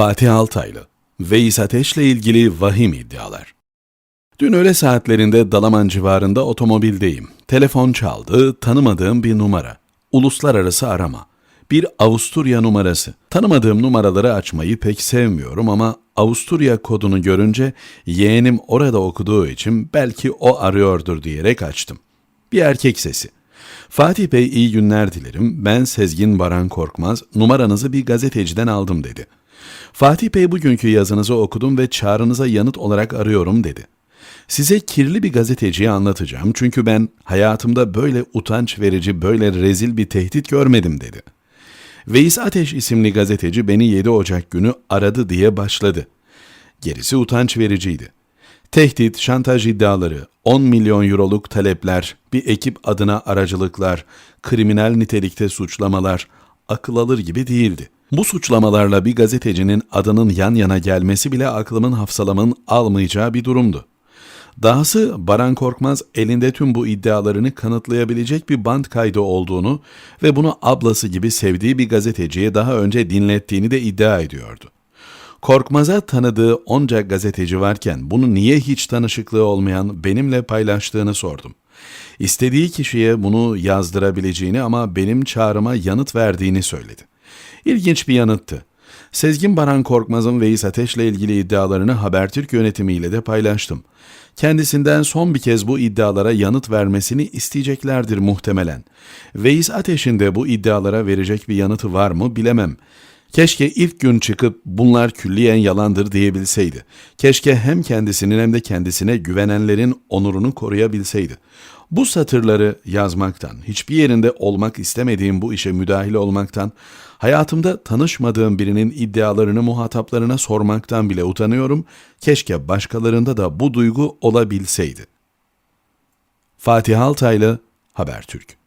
Fatih Altaylı, Veys Ateş'le ilgili vahim iddialar. Dün öğle saatlerinde Dalaman civarında otomobildeyim. Telefon çaldı, tanımadığım bir numara. Uluslararası arama. Bir Avusturya numarası. Tanımadığım numaraları açmayı pek sevmiyorum ama Avusturya kodunu görünce yeğenim orada okuduğu için belki o arıyordur diyerek açtım. Bir erkek sesi. Fatih Bey iyi günler dilerim. Ben Sezgin Baran Korkmaz. Numaranızı bir gazeteciden aldım dedi. Fatih Bey bugünkü yazınızı okudum ve çağrınıza yanıt olarak arıyorum dedi. Size kirli bir gazeteciyi anlatacağım çünkü ben hayatımda böyle utanç verici, böyle rezil bir tehdit görmedim dedi. Veys Ateş isimli gazeteci beni 7 Ocak günü aradı diye başladı. Gerisi utanç vericiydi. Tehdit, şantaj iddiaları, 10 milyon euroluk talepler, bir ekip adına aracılıklar, kriminal nitelikte suçlamalar akıl alır gibi değildi. Bu suçlamalarla bir gazetecinin adının yan yana gelmesi bile aklımın hafsalamın almayacağı bir durumdu. Dahası Baran Korkmaz elinde tüm bu iddialarını kanıtlayabilecek bir band kaydı olduğunu ve bunu ablası gibi sevdiği bir gazeteciye daha önce dinlettiğini de iddia ediyordu. Korkmaz'a tanıdığı onca gazeteci varken bunu niye hiç tanışıklığı olmayan benimle paylaştığını sordum. İstediği kişiye bunu yazdırabileceğini ama benim çağrıma yanıt verdiğini söyledi. İlginç bir yanıttı. Sezgin Baran Korkmaz'ın Veys Ateş'le ilgili iddialarını Habertürk yönetimiyle de paylaştım. Kendisinden son bir kez bu iddialara yanıt vermesini isteyeceklerdir muhtemelen. Veys Ateş'in de bu iddialara verecek bir yanıtı var mı bilemem. Keşke ilk gün çıkıp bunlar külliyen yalandır diyebilseydi. Keşke hem kendisinin hem de kendisine güvenenlerin onurunu koruyabilseydi. Bu satırları yazmaktan, hiçbir yerinde olmak istemediğim bu işe müdahil olmaktan, hayatımda tanışmadığım birinin iddialarını muhataplarına sormaktan bile utanıyorum. Keşke başkalarında da bu duygu olabilseydi. Fatih Altaylı, Habertürk